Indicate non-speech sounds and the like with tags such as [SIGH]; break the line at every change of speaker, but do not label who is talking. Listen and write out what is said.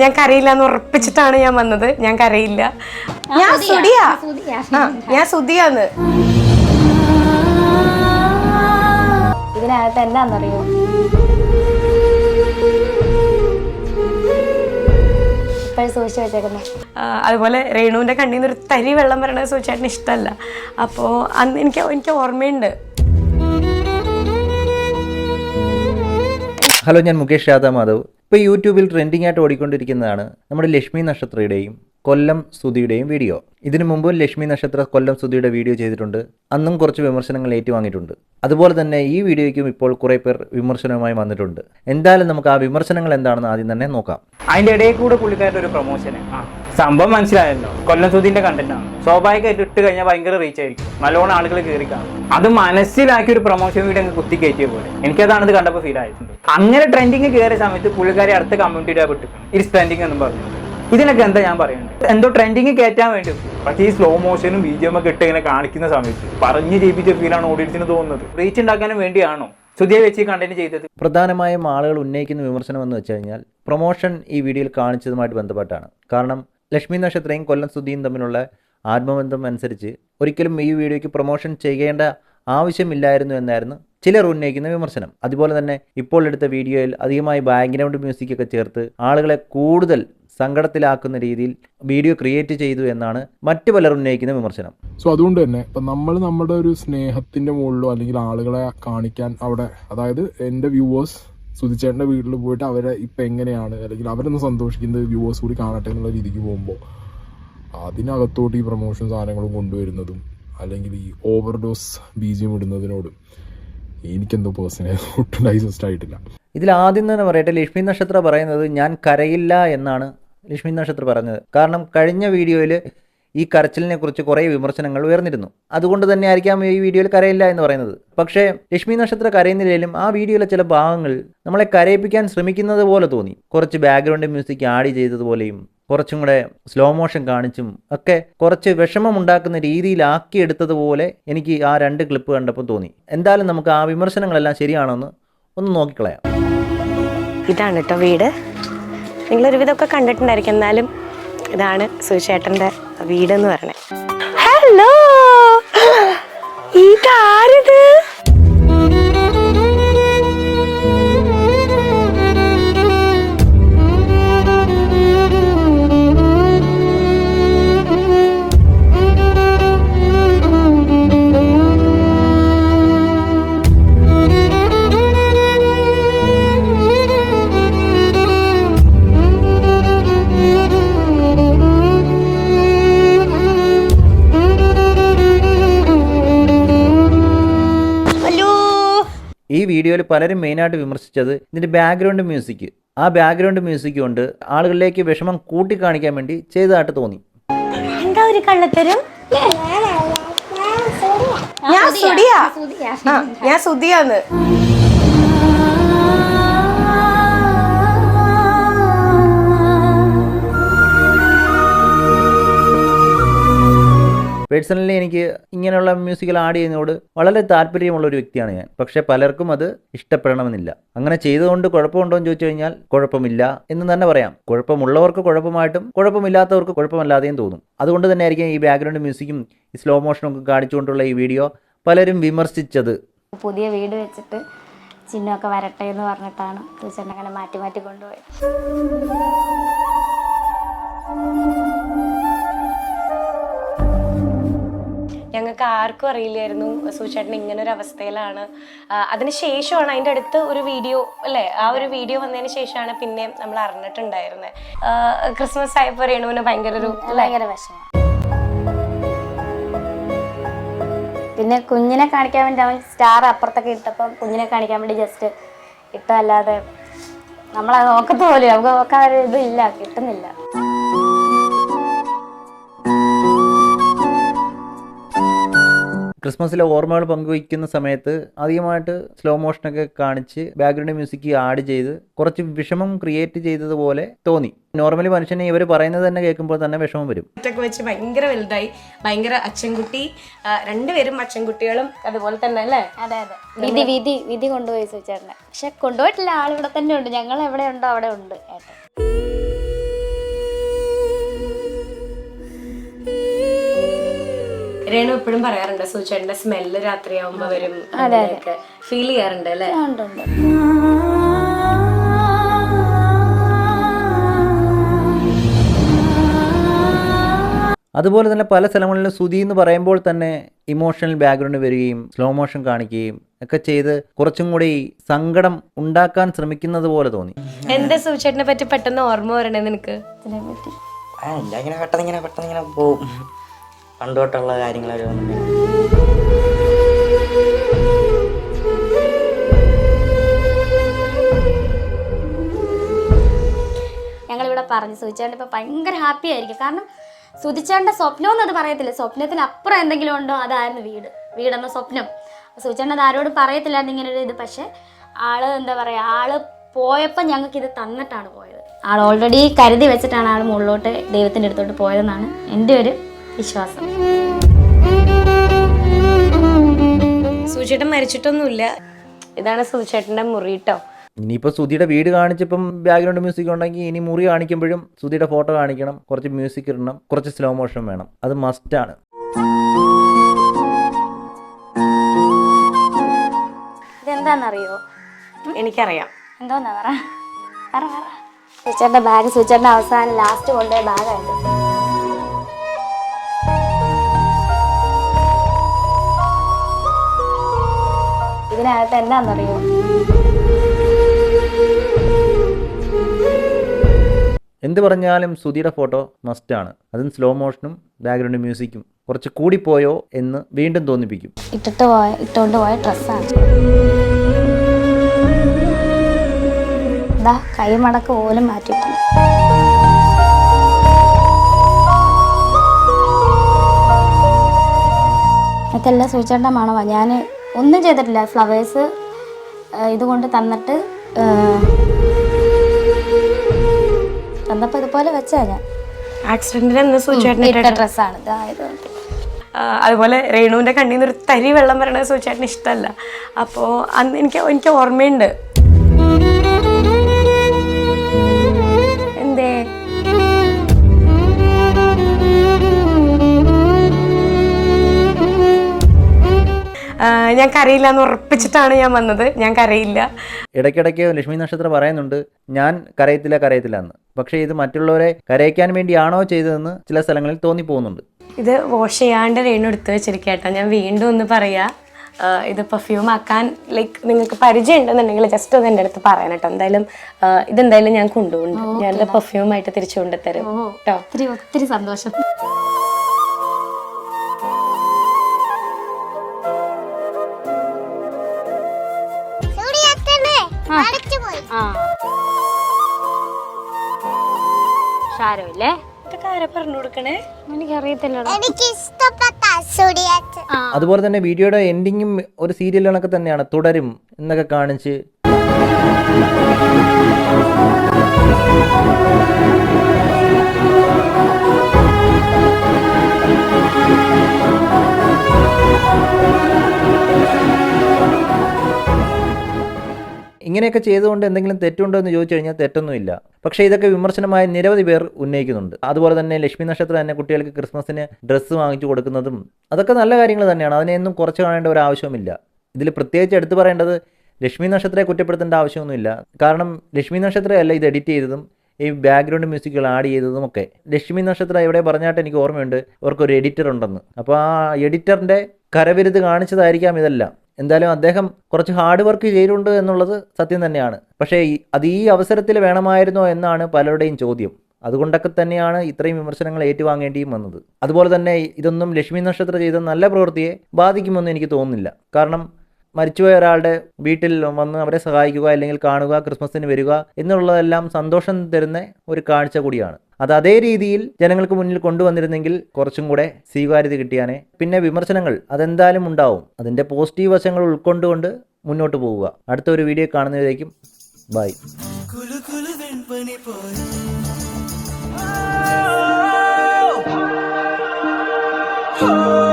ഞാൻ കരയില്ല എന്ന് ഉറപ്പിച്ചിട്ടാണ് ഞാൻ വന്നത്. ഞാൻ കരയില്ല. ഞാൻ സുഡിയാ ആ ഞാൻ സുധിയാന്ന്.
ഇതിനകത്ത് എന്താണെന്നറിയോ സൂക്ഷിച്ചു വെച്ചേക്കുന്നത്
അതുപോലെ രേണുവിന്റെ കണ്ണിൽ നിന്ന് ഒരു തരി വെള്ളം വരണത് സൂചിച്ചേട്ടന് ഇഷ്ടമല്ല അപ്പോൾ അന്ന് എനിക്ക് എനിക്ക് ഓർമ്മയുണ്ട്.
ഹലോ ഞാൻ മുകേഷ് യാദവ് മാധവ്. ഇപ്പോൾ യൂട്യൂബിൽ ട്രെൻഡിങ് ആയിട്ട് ഓടിക്കൊണ്ടിരിക്കുന്നതാണ് നമ്മുടെ ലക്ഷ്മി നക്ഷത്രയുടെയും കൊല്ലം സ്തുതിയുടെയും വീഡിയോ. ഇതിനു മുമ്പ് ലക്ഷ്മി നക്ഷത്ര കൊല്ലം സ്തുതിയുടെ വീഡിയോ ചെയ്തിട്ടുണ്ട്. അന്നും കുറച്ച് വിമർശനങ്ങൾ ഏറ്റുവാങ്ങിയിട്ടുണ്ട്. അതുപോലെ തന്നെ ഈ വീഡിയോയ്ക്കും ഇപ്പോൾ കുറേ പേർ വിമർശനവുമായി വന്നിട്ടുണ്ട്. എന്തായാലും നമുക്ക് ആ വിമർശനങ്ങൾ എന്താണെന്ന് ആദ്യം തന്നെ നോക്കാം.
അതിന്റെ ഇടയിൽ കൂടെ പുള്ളിക്കാരുടെ ഒരു പ്രൊമോഷന് സംഭവം മനസ്സിലായല്ലോ. കൊല്ലം സ്തുതിന്റെ കണ്ടന്റ് ആണ്. സ്വാഭാവികമായിട്ട് ഇട്ട് കഴിഞ്ഞാൽ ഭയങ്കര റീച്ച് ആയിരിക്കും. നല്ലോണം ആളുകൾ കയറി കാണും. അത് മനസ്സിലാക്കി ഒരു പ്രൊമോഷൻ വീഡിയോ അങ്ങ് കുത്തി കയറ്റിയ പോലെ. എനിക്കതാണ് ഇത് കണ്ടപ്പോൾ ഫീൽ ആയിട്ടുണ്ട്. അങ്ങനെ ട്രെൻഡിങ് കയറിയ സമയത്ത് പുള്ളിക്കാരെ അടുത്ത കമ്മ്യൂണിറ്റിയുടെ വിട്ടു ഇത് ട്രെൻഡിങ് എന്നും പറഞ്ഞു. ഇതിനൊക്കെ എന്താ ഞാൻ പറയുന്നത്? എന്തോ ട്രെൻഡിങ് കയറ്റാൻ വേണ്ടി. പക്ഷേ ഈ സ്ലോ മോഷനും ബി ജി എം ഒക്കെ ഇട്ട് ഇങ്ങനെ കാണിക്കുന്ന സമയത്ത് പറഞ്ഞ് ജയിപ്പിച്ച ഫീലാണ് ഓഡിയൻസിന് തോന്നുന്നത്. റീച്ച് ഉണ്ടാക്കാനും വേണ്ടിയാണോ? സുധിയെ വെച്ച് കണ്ടന്റ് ചെയ്തത്.
പ്രധാനമായും ആളുകൾ ഉന്നയിക്കുന്ന വിമർശനം എന്ന് വെച്ച് കഴിഞ്ഞാൽ പ്രൊമോഷൻ ഈ വീഡിയോയിൽ കാണിച്ചതുമായിട്ട് ബന്ധപ്പെട്ടാണ്. കാരണം ലക്ഷ്മി നക്ഷത്രയും കൊല്ലം സ്തുതിയും തമ്മിലുള്ള ആത്മബന്ധം അനുസരിച്ച് ഒരിക്കലും ഈ വീഡിയോയ്ക്ക് പ്രൊമോഷൻ ചെയ്യേണ്ട ആവശ്യമില്ലായിരുന്നു എന്നായിരുന്നു ചിലർ ഉന്നയിക്കുന്ന വിമർശനം. അതുപോലെ തന്നെ ഇപ്പോൾ എടുത്ത വീഡിയോയിൽ അധികമായി ബാക്ക്ഗ്രൗണ്ട് മ്യൂസിക് ഒക്കെ ചേർത്ത് ആളുകളെ കൂടുതൽ സങ്കടത്തിലാക്കുന്ന രീതിയിൽ വീഡിയോ ക്രിയേറ്റ് ചെയ്തു എന്നാണ് മറ്റു പലർ ഉന്നയിക്കുന്ന വിമർശനം.
സോ അതുകൊണ്ട് തന്നെ ഇപ്പം നമ്മൾ നമ്മുടെ ഒരു സ്നേഹത്തിന്റെ മുകളിലോ അല്ലെങ്കിൽ ആളുകളെ കാണിക്കാൻ അവിടെ അതായത് എന്റെ വ്യൂവേഴ്സ് സുധിച്ചേട്ടന്റെ വീട്ടിൽ പോയിട്ട് അവരെ ഇപ്പം എങ്ങനെയാണ് അല്ലെങ്കിൽ അവരൊന്ന് സന്തോഷിക്കുന്നത് വ്യൂവേഴ്സ് കൂടി കാണട്ടെ എന്നുള്ള രീതിക്ക് പോകുമ്പോൾ അതിനകത്തോട്ട് ഈ പ്രൊമോഷൻ സാധനങ്ങളും കൊണ്ടുവരുന്നതും അല്ലെങ്കിൽ ഈ ഓവർ ഡോസ് ബീജിയം ഇടുന്നതിനോടും എനിക്കെന്തോ പേഴ്സണലി ഒട്ടും ഡൈജസ്റ്റ് ആയിട്ടില്ല.
ഇതിൽ ആദ്യം തന്നെ പറയട്ടെ ലക്ഷ്മി നക്ഷത്ര പറയുന്നത് ഞാൻ കരയില്ല എന്നാണ് ലക്ഷ്മി നക്ഷത്ര പറഞ്ഞത്. കാരണം കഴിഞ്ഞ വീഡിയോയിൽ ഈ കരച്ചിലിനെ കുറിച്ച് കുറേ വിമർശനങ്ങൾ ഉയർന്നിരുന്നു. അതുകൊണ്ട് തന്നെ ആയിരിക്കാം ഈ വീഡിയോയിൽ കരയില്ല എന്ന് പറയുന്നത്. പക്ഷേ ലക്ഷ്മി നക്ഷത്ര കരയുന്നില്ലെങ്കിലും ആ വീഡിയോയിലെ ചില ഭാഗങ്ങൾ നമ്മളെ കരയിപ്പിക്കാൻ ശ്രമിക്കുന്നത് പോലെ തോന്നി. കുറച്ച് ബാക്ക്ഗ്രൗണ്ട് മ്യൂസിക് ആഡ് ചെയ്തതുപോലെയും കുറച്ചും കൂടെ സ്ലോ മോഷൻ കാണിച്ചും ഒക്കെ കുറച്ച് വിഷമം ഉണ്ടാക്കുന്ന രീതിയിലാക്കിയെടുത്തതുപോലെ എനിക്ക് ആ രണ്ട് ക്ലിപ്പ് കണ്ടപ്പോൾ തോന്നി. എന്തായാലും നമുക്ക് ആ വിമർശനങ്ങളെല്ലാം ശരിയാണോ എന്ന് ഒന്ന് നോക്കിക്കളയാം.
ഇതാണ് കേട്ടോ വീട്. നിങ്ങളൊരുവിധമൊക്കെ കണ്ടിട്ടുണ്ടായിരിക്കും. എന്നാലും ഇതാണ് സുചേട്ടന്റെ വീട് എന്ന് പറയണേ ഹലോ [GASPS] ഇതാരിത്?
ഈ വീഡിയോയിൽ പലരും മെയിനായിട്ട് വിമർശിച്ചത് ഇതിന്റെ ബാക്ക്ഗ്രൗണ്ട് മ്യൂസിക് ആ ബാക്ക്ഗ്രൗണ്ട് മ്യൂസിക് കൊണ്ട് ആളുകളിലേക്ക് വിഷമം കൂട്ടിക്കാണിക്കാൻ വേണ്ടി ചെയ്തതായിട്ട് തോന്നി.
എന്താ ഒരു കള്ളത്തരം? ഞാൻ സുധിയാന്ന്.
പേഴ്സണലി എനിക്ക് ഇങ്ങനെയുള്ള മ്യൂസിക്കൽ ആഡ് ചെയ്യുന്നതോട് വളരെ താല്പര്യമുള്ള ഒരു വ്യക്തിയാണ് ഞാൻ. പക്ഷേ പലർക്കും അത് ഇഷ്ടപ്പെടണമെന്നില്ല. അങ്ങനെ ചെയ്തുകൊണ്ട് കുഴപ്പമുണ്ടോ എന്ന് ചോദിച്ചു കഴിഞ്ഞാൽ കുഴപ്പമില്ല എന്ന് തന്നെ പറയാം. കുഴപ്പമുള്ളവർക്ക് കുഴപ്പമായിട്ടും കുഴപ്പമില്ലാത്തവർക്ക് കുഴപ്പമല്ലാതെയും തോന്നും. അതുകൊണ്ട് തന്നെ ആയിരിക്കും ഈ ബാക്ക്ഗ്രൗണ്ട് മ്യൂസിക്കും ഈ സ്ലോ മോഷനും ഒക്കെ കാണിച്ചുകൊണ്ടുള്ള ഈ വീഡിയോ പലരും വിമർശിച്ചത്.
പുതിയ വീട് വെച്ചിട്ട് ചിഹ്നമൊക്കെ വരട്ടെ എന്ന് പറഞ്ഞിട്ടാണ് അങ്ങനെ മാറ്റി മാറ്റി കൊണ്ടുപോയത്.
ഞങ്ങൾക്ക് ആർക്കും അറിയില്ലായിരുന്നു സൂചേട്ടൻ ഇങ്ങനെ ഒരു അവസ്ഥയിലാണ് ആ, അതിന് ശേഷമാണ് അതിന്റെ അടുത്ത് ഒരു വീഡിയോ അല്ലേ? ആ ഒരു വീഡിയോ വന്നതിന് ശേഷമാണ് പിന്നെ നമ്മൾ അറിഞ്ഞിട്ടുണ്ടായിരുന്നത് ക്രിസ്മസ് ആയപ്പോൾ രേണുവിന് ഭയങ്കര ഒരു
ഭയങ്കര വിഷമം. പിന്നെ കുഞ്ഞിനെ കാണിക്കാൻ വേണ്ടി അവൻ സ്റ്റാർ അപ്പുറത്തൊക്കെ ഇട്ടപ്പം കുഞ്ഞിനെ കാണിക്കാൻ വേണ്ടി ജസ്റ്റ് ഇട്ടല്ലാതെ നമ്മളത് നോക്കത്ത പോലും നമുക്ക് നോക്കാൻ ഒരു ഇതില്ല കിട്ടുന്നില്ല.
ക്രിസ്മസിലെ ഓർമ്മകൾ പങ്കുവയ്ക്കുന്ന സമയത്ത് അധികമായിട്ട് സ്ലോ മോഷനൊക്കെ കാണിച്ച് ബാക്ക്ഗ്രൗണ്ട് മ്യൂസിക് ആഡ് ചെയ്ത് കുറച്ച് വിഷമം ക്രിയേറ്റ് ചെയ്തതുപോലെ തോന്നി. നോർമലി മനുഷ്യനെ ഇവർ പറയുന്നത് തന്നെ കേൾക്കുമ്പോൾ തന്നെ വിഷമം വരും.
ഒറ്റയ്ക്ക് വെച്ച് ഭയങ്കര വലുതായി ഭയങ്കര അച്ഛൻകുട്ടി രണ്ടുപേരും അച്ഛൻകുട്ടികളും അതുപോലെ തന്നെ അല്ലേ?
അതെ അതെ. വിധി വിധി വിധി കൊണ്ടുപോയി ചോദിച്ചേട്ടനെ പക്ഷെ കൊണ്ടുപോയിട്ടില്ല ആളിവിടെ തന്നെ ഉണ്ട്. ഞങ്ങൾ എവിടെ ഉണ്ടോ അവിടെ ഉണ്ട്. ഏട്ടൻ.
രേണു എപ്പോഴും പറയാറുണ്ട് സൂചേട്ടന്റെ സ്മെല്ല് രാത്രിയാവുമ്പോ വരും. അങ്ങനെയൊക്കെ ഫീൽ ചെയ്യാറുണ്ട് അല്ലേ?
അതുപോലെ തന്നെ പല സ്ഥലങ്ങളിലും സുതി എന്ന് പറയുമ്പോൾ തന്നെ ഇമോഷണൽ ബാക്ക്ഗ്രൗണ്ട് വരികയും സ്ലോ മോഷൻ കാണിക്കുകയും ഒക്കെ ചെയ്ത് കുറച്ചും കൂടി സങ്കടം ഉണ്ടാക്കാൻ ശ്രമിക്കുന്നത് പോലെ തോന്നി.
എന്താ സൂചേട്ടനെ പറ്റി പെട്ടെന്ന് ഓർമ്മ വരണേ നിനക്ക്?
ആ ഇങ്ങനെ പെട്ടെന്ന് ഇങ്ങനെ പെട്ടെന്ന് ഇങ്ങനെ പോവും പണ്ട് തൊട്ടുള്ള കാര്യങ്ങളൊക്കെ വന്നു
ഞങ്ങളിവിടെ പറഞ്ഞു സുചേട്ടൻ ഇപ്പം ഭയങ്കര ഹാപ്പി ആയിരിക്കും. കാരണം സുതിച്ചേട്ടന്റെ സ്വപ്നം എന്ന് അത് പറയത്തില്ല. സ്വപ്നത്തിന് അപ്പുറം എന്തെങ്കിലും ഉണ്ടോ അതായിരുന്നു വീട്. വീടെന്ന സ്വപ്നം. അത് ആരോടും പറയത്തില്ലായിരുന്നു ഇങ്ങനെ ഒരു ഇത്. പക്ഷേ ആൾ എന്താ പറയുക ആൾ പോയപ്പോൾ ഞങ്ങൾക്ക് ഇത് തന്നിട്ടാണ് പോയത്. ആൾ ഓൾറെഡി കരുതി വെച്ചിട്ടാണ് ആൾ മുകളിലോട്ട് ദൈവത്തിന്റെ അടുത്തോട്ട് പോയതെന്നാണ് എന്റെ ഒരു വിശ്വാസം.
സൂചേട്ടൻ മരിച്ചിട്ടൊന്നുമില്ല. ഇതാണ് സൂചേട്ടന്റെ മുറി കേട്ടോ
ഇനിയിപ്പോൾ സുധിയുടെ വീട് കാണിച്ചപ്പം ബാക്ക്ഗ്രൗണ്ട് മ്യൂസിക് ഉണ്ടെങ്കിൽ ഇനി മുറി കാണിക്കുമ്പോഴും സുധിയുടെ ഫോട്ടോ കാണിക്കണം കുറച്ച് മ്യൂസിക് ഇടണം കുറച്ച് സ്ലോ മോഷൻ വേണം. അത് മസ്റ്റാണ്
ഇതെന്താണെന്നറിയോ
എനിക്കറിയാം.
എന്തോന്നാ പറ. പറ പറ. സുചേട്ടന്റെ ബാഗ് സുചേട്ടന്റെ അവസാനം ലാസ്റ്റ് കൊണ്ടുപോയ ബാഗായത് ഇതിനകത്ത് എന്താണെന്നറിയോ?
എന്ത് പറഞ്ഞാലും സുധിയുടെ ഫോട്ടോ മസ്റ്റ് ആണ് അതും സ്ലോ മോഷനും ബാക്ക്ഗ്രൗണ്ട് മ്യൂസിക്കും കുറച്ച് കൂടി പോയോ എന്ന് വീണ്ടും തോന്നിപ്പിക്കും.
ഇട്ടിട്ട് പോയ ഇട്ടുകൊണ്ട് പോയ ഡ്രസ്സാണ്. ഇതാ കൈമടക്ക് പോലും മാറ്റി ഇതെല്ലാം സൂചിച്ചേണ്ട മണമാണ് ഞാൻ ഒന്നും ചെയ്തിട്ടില്ല. ഫ്ലവേഴ്സ് ഇതുകൊണ്ട് തന്നിട്ട് തന്നപ്പോൾ ഇതുപോലെ വെച്ചാ ഞാൻ.
ആക്സിഡന്റിന്
ഡ്രസ്സാണ്
അതുപോലെ രേണുവിന്റെ കണ്ണിൽ നിന്ന് ഒരു തരി വെള്ളം വരണത് സൂചേട്ടന് ഇഷ്ടമല്ല. അപ്പോൾ അന്ന് എനിക്ക് എനിക്ക് ഓർമ്മയുണ്ട്. ഞാൻ കരയില്ല എന്ന് ഉറപ്പിച്ചിട്ടാണ് ഞാൻ വന്നത്. ഞാൻ കരയില്ല.
ഇടയ്ക്കിടയ്ക്ക് ലക്ഷ്മി നക്ഷത്രം പറയുന്നുണ്ട് ഞാൻ കരയത്തില്ല കരയത്തില്ല എന്ന്. പക്ഷേ ഇത് മറ്റുള്ളവരെ കരയിക്കാൻ വേണ്ടിയാണോ ചെയ്തതെന്ന് ചില സ്ഥലങ്ങളിൽ തോന്നിപ്പോകുന്നുണ്ട്.
ഇത് വാഷ് ചെയ്യാണ്ട് രേണു എടുത്ത് വെച്ചിരിക്കട്ടോ ഞാൻ വീണ്ടും ഒന്ന് പറയാ ഇത് പെർഫ്യൂം ആക്കാൻ ലൈക്ക് നിങ്ങൾക്ക് പരിചയം ഉണ്ടെന്നുണ്ടെങ്കിൽ ജസ്റ്റ് ഒന്ന് എന്റെ അടുത്ത് പറയാൻ കേട്ടോ. എന്തായാലും ഇതെന്തായാലും ഞാൻ കൊണ്ടുപോകും ഞാനത് പെർഫ്യൂം ആയിട്ട് തിരിച്ചു കൊണ്ടുതരും കേട്ടോ.
ഒത്തിരി ഒത്തിരി സന്തോഷം. ആ.
അതുപോലെ തന്നെ വീഡിയോയുടെ എൻഡിങ്ങും ഒരു സീരിയൽ കണക്ക് തന്നെയാണ്. തുടരും എന്നൊക്കെ കാണിച്ച്. ഇങ്ങനെയൊക്കെ ചെയ്തുകൊണ്ട് എന്തെങ്കിലും തെറ്റുണ്ടോ എന്ന് ചോദിച്ചു കഴിഞ്ഞാൽ തെറ്റൊന്നുമില്ല. പക്ഷേ ഇതൊക്കെ വിമർശനമായ നിരവധി പേർ ഉന്നയിക്കുന്നുണ്ട്. അതുപോലെ തന്നെ ലക്ഷ്മി നക്ഷത്രം തന്നെ കുട്ടികൾക്ക് ക്രിസ്മസിന് ഡ്രസ്സ് വാങ്ങിച്ചു കൊടുക്കുന്നതും അതൊക്കെ നല്ല കാര്യങ്ങൾ തന്നെയാണ്. അതിനെയൊന്നും കുറച്ച് കാണേണ്ട ഒരു ആവശ്യവുമില്ല. ഇതിൽ പ്രത്യേകിച്ച് എടുത്തു പറയേണ്ടത് ലക്ഷ്മി നക്ഷത്രയെ കുറ്റപ്പെടുത്തേണ്ട ആവശ്യമൊന്നുമില്ല. കാരണം ലക്ഷ്മി നക്ഷത്രമല്ല ഇത് എഡിറ്റ് ചെയ്തതും ഈ ബാക്ക്ഗ്രൗണ്ട് മ്യൂസിക്കുകൾ ആഡ് ചെയ്തതും ഒക്കെ. ലക്ഷ്മി നക്ഷത്രം എവിടെ പറഞ്ഞാട്ട് എനിക്ക് ഓർമ്മയുണ്ട്. അവർക്കൊരു എഡിറ്റർ ഉണ്ടെന്ന്. അപ്പോൾ ആ എഡിറ്ററിന്റെ കരവിരുത് കാണിച്ചതായിരിക്കാം ഇതെല്ലാം. എന്തായാലും അദ്ദേഹം കുറച്ച് ഹാർഡ് വർക്ക് ചെയ്തിട്ടുണ്ട് എന്നുള്ളത് സത്യം തന്നെയാണ്. പക്ഷേ അത് ഈ അവസരത്തിൽ വേണമായിരുന്നോ എന്നാണ് പലരുടെയും ചോദ്യം. അതുകൊണ്ടൊക്കെ തന്നെയാണ് ഇത്രയും വിമർശനങ്ങൾ ഏറ്റുവാങ്ങേണ്ടിയും വന്നത്. അതുപോലെ തന്നെ ഇതൊന്നും ലക്ഷ്മി നക്ഷത്ര ചെയ്ത നല്ല പ്രവൃത്തിയെ ബാധിക്കുമെന്ന് എനിക്ക് തോന്നുന്നില്ല. കാരണം മരിച്ചുപോയ ഒരാളുടെ വീട്ടിൽ വന്ന് അവരെ സഹായിക്കുക അല്ലെങ്കിൽ കാണുക ക്രിസ്മസിന് വരിക എന്നുള്ളതെല്ലാം സന്തോഷം തരുന്ന ഒരു കാഴ്ച കൂടിയാണ്. അത് അതേ രീതിയിൽ ജനങ്ങൾക്ക് മുന്നിൽ കൊണ്ടുവന്നിരുന്നെങ്കിൽ കുറച്ചും കൂടെ സ്വീകാര്യത കിട്ടിയാനെ. പിന്നെ വിമർശനങ്ങൾ അതെന്തായാലും ഉണ്ടാവും. അതിന്റെ പോസിറ്റീവ് വശങ്ങൾ ഉൾക്കൊണ്ടുകൊണ്ട് മുന്നോട്ട് പോവുക. അടുത്ത ഒരു വീഡിയോ കാണുന്നതിലേക്കും ബൈ.
കുലു